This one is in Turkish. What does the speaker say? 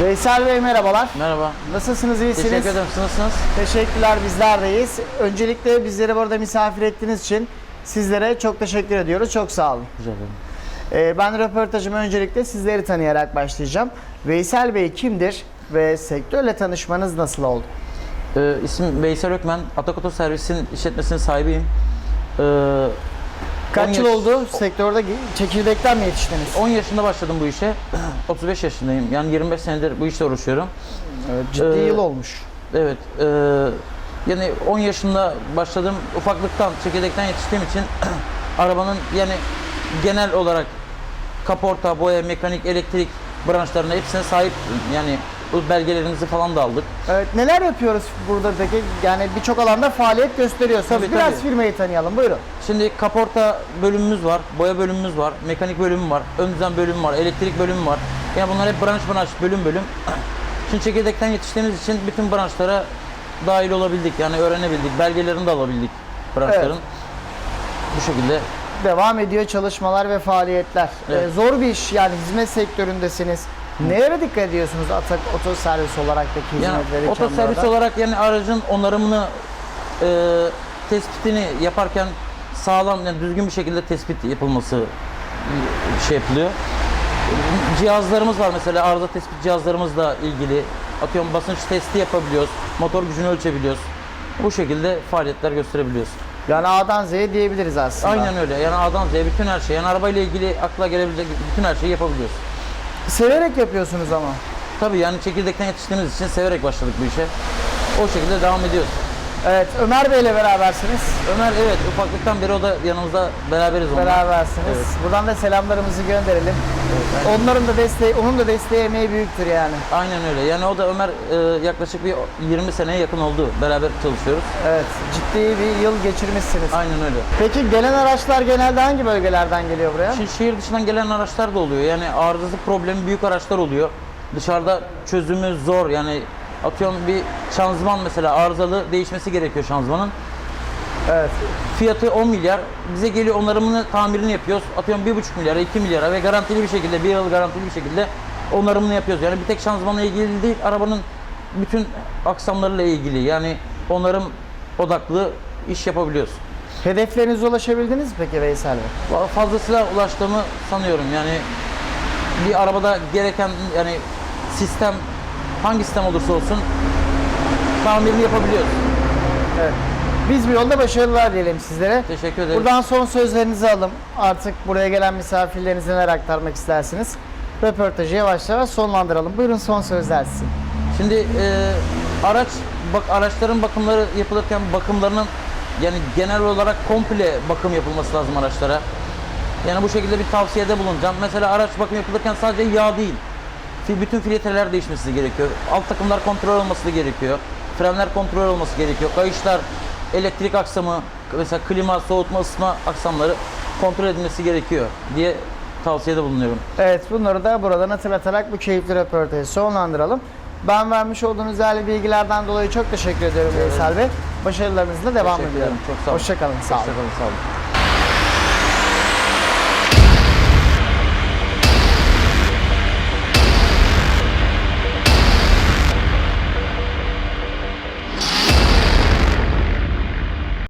Veysel Bey merhabalar. Merhaba. Nasılsınız, iyisiniz? Teşekkür ederim. Nasılsınız? Teşekkürler, bizler deyiz. Öncelikle bizleri burada misafir ettiğiniz için sizlere çok teşekkür ediyoruz. Çok sağ olun. Rica ederim. Ee, ben röportajıma öncelikle sizleri tanıyarak başlayacağım. Veysel Bey kimdir ve sektörle tanışmanız nasıl oldu? Ee, ismim Veysel Ökmen. Atak Oto Servis'in işletmesinin sahibiyim. Ee, Kaç 10 yıl oldu sektörde çekirdekten mi yetiştiniz? 10 yaşında başladım bu işe. 35 yaşındayım. Yani 25 senedir bu işle uğraşıyorum. Evet, ciddi Ee, yıl olmuş. Evet. ee, yani 10 yaşında başladım. Ufaklıktan, çekirdekten yetiştiğim için arabanın yani genel olarak kaporta, boya, mekanik, elektrik branşlarına hepsine sahip. Yani bu belgelerimizi falan da aldık. Evet, neler yapıyoruz burada peki? Yani birçok alanda faaliyet gösteriyorsunuz. Tabii, Biraz tabii. firmayı tanıyalım, buyurun. Şimdi kaporta bölümümüz var, boya bölümümüz var, mekanik bölümü var, ön düzen bölümü var, elektrik bölümü var. Yani bunlar hep branş branş, bölüm bölüm. Şimdi çekirdekten yetiştiğimiz için bütün branşlara dahil olabildik. Yani öğrenebildik, belgelerini de alabildik branşların. Evet. Bu şekilde. Devam ediyor çalışmalar ve faaliyetler. Evet. Ee, zor bir iş yani hizmet sektöründesiniz. Nelere dikkat ediyorsunuz Atak Oto Servis olarak peki Yani hizmet verirken otoservis burada? olarak yani aracın onarımını, e, tespitini yaparken sağlam, yani düzgün bir şekilde tespit yapılması e, şey yapılıyor. Cihazlarımız var mesela arıza tespit cihazlarımızla ilgili. Atıyorum basınç testi yapabiliyoruz, motor gücünü ölçebiliyoruz. Bu şekilde faaliyetler gösterebiliyoruz. Yani A'dan Z'ye diyebiliriz aslında. Aynen öyle. Yani A'dan Z'ye bütün her şey. Yani arabayla ilgili akla gelebilecek bütün her şeyi yapabiliyoruz. Severek yapıyorsunuz ama. Tabii yani çekirdekten yetiştiğimiz için severek başladık bu işe. O şekilde devam ediyoruz. Evet Ömer Bey ile berabersiniz. Ömer evet ufaklıktan beri o da yanımızda beraberiz onunla. Berabersiniz. Evet. Buradan da selamlarımızı gönderelim. Evet, Onların da desteği, onun da desteği emeği büyüktür yani. Aynen öyle. Yani o da Ömer e, yaklaşık bir 20 seneye yakın oldu. Beraber çalışıyoruz. Evet, ciddi bir yıl geçirmişsiniz. Aynen öyle. Peki gelen araçlar genelde hangi bölgelerden geliyor buraya? Şimdi şehir dışından gelen araçlar da oluyor. Yani arızası problemi büyük araçlar oluyor. Dışarıda çözümü zor. Yani atıyorum bir şanzıman mesela arızalı değişmesi gerekiyor şanzımanın. Evet. Fiyatı 10 milyar. Bize geliyor onarımını, tamirini yapıyoruz. Atıyorum 1,5 milyara, 2 milyara ve garantili bir şekilde, bir yıl garantili bir şekilde onarımını yapıyoruz. Yani bir tek şanzımanla ilgili değil, arabanın bütün aksamlarıyla ilgili. Yani onarım odaklı iş yapabiliyoruz. Hedeflerinize ulaşabildiniz mi peki Veysel Bey? Fazlasıyla ulaştığımı sanıyorum. Yani bir arabada gereken yani sistem hangi sistem olursa olsun tamirini yapabiliyoruz. Evet. Biz bir yolda başarılar diyelim sizlere. Teşekkür ederim. Buradan son sözlerinizi alın. Artık buraya gelen misafirlerinize neler aktarmak istersiniz? Röportajı yavaş yavaş sonlandıralım. Buyurun son sözler sizin. Şimdi e, araç bak araçların bakımları yapılırken bakımlarının yani genel olarak komple bakım yapılması lazım araçlara. Yani bu şekilde bir tavsiyede bulunacağım. Mesela araç bakım yapılırken sadece yağ değil. Bütün filtreler değişmesi gerekiyor. Alt takımlar kontrol olması gerekiyor. Frenler kontrol olması gerekiyor. Kayışlar, elektrik aksamı, mesela klima, soğutma, ısıtma aksamları kontrol edilmesi gerekiyor diye tavsiyede bulunuyorum. Evet bunları da buradan hatırlatarak bu keyifli röportajı sonlandıralım. Ben vermiş olduğunuz değerli bilgilerden dolayı çok teşekkür ediyorum Veysel Bey. Başarılarınızla devam ediyorum. çok sağ olun. Hoşçakalın. Sağ olun. Hoşçakalın, sağ olun.